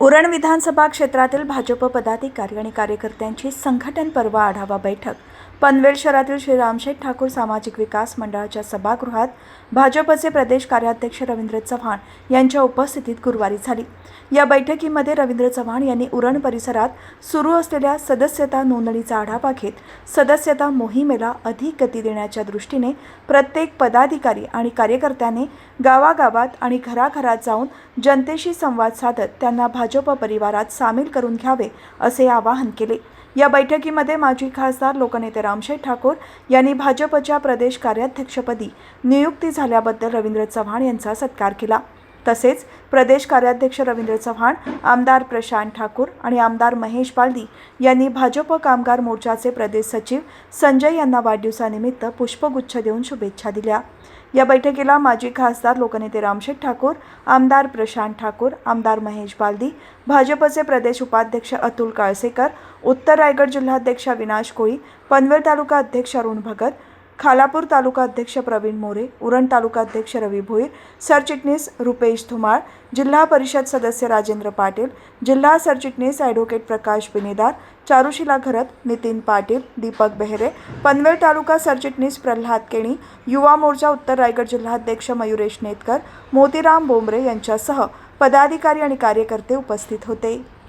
उरण विधानसभा क्षेत्रातील भाजप पदाधिकारी आणि कार्यकर्त्यांची संघटन पर्व आढावा बैठक. पनवेल शहरातील श्री रामशेठ ठाकूर सामाजिक विकास मंडळाच्या सभागृहात भाजपचे प्रदेश कार्याध्यक्ष रवींद्र चव्हाण यांच्या उपस्थितीत गुरुवारी झाली. या बैठकीमध्ये रवींद्र चव्हाण यांनी उरण परिसरात सुरू असलेल्या सदस्यता नोंदणीचा आढावा घेत सदस्यता मोहिमेला अधिक गती देण्याच्या दृष्टीने प्रत्येक पदाधिकारी आणि कार्यकर्त्याने गावागावात आणि घराघरात जाऊन जनतेशी संवाद साधत त्यांना भाजप परिवारात सामील करून घ्यावे असे आवाहन केले. या बैठकीमध्ये माजी खासदार लोकनेते रामशेठ ठाकूर यांनी भाजपच्या प्रदेश कार्याध्यक्षपदी नियुक्ती झाल्याबद्दल रवींद्र चव्हाण यांचा सत्कार केला. तसेच प्रदेश कार्याध्यक्ष रवींद्र चव्हाण आमदार प्रशांत ठाकूर आणि आमदार महेश बालदी यांनी भाजप कामगार मोर्चाचे प्रदेश सचिव संजय यांना वाढदिवसानिमित्त पुष्पगुच्छ देऊन शुभेच्छा दिल्या. या बैठकीला माजी खासदार लोकनेते रामशेठ ठाकूर आमदार प्रशांत ठाकूर आमदार महेश बालदी भाजपचे प्रदेश उपाध्यक्ष अतुल काळसेकर उत्तर रायगड जिल्हाध्यक्ष अविनाश कोळी पनवेल तालुका अध्यक्ष अरुण भगत खालापूर तालुका अध्यक्ष प्रवीण मोरे उरण तालुका अध्यक्ष रवी भोईर सरचिटणीस रुपेश धुमाळ जिल्हा परिषद सदस्य राजेंद्र पाटील जिल्हा सरचिटणीस ॲडव्होकेट प्रकाश बिनेदार चारुशिला घरत नितीन पाटील दीपक बेहरे पनवेल तालुका सरचिटणीस प्रल्हाद केणी युवा मोर्चा उत्तर रायगड जिल्हाध्यक्ष मयुरेश नेतकर मोतीराम बोंबरे यांच्यासह पदाधिकारी आणि कार्यकर्ते उपस्थित होते.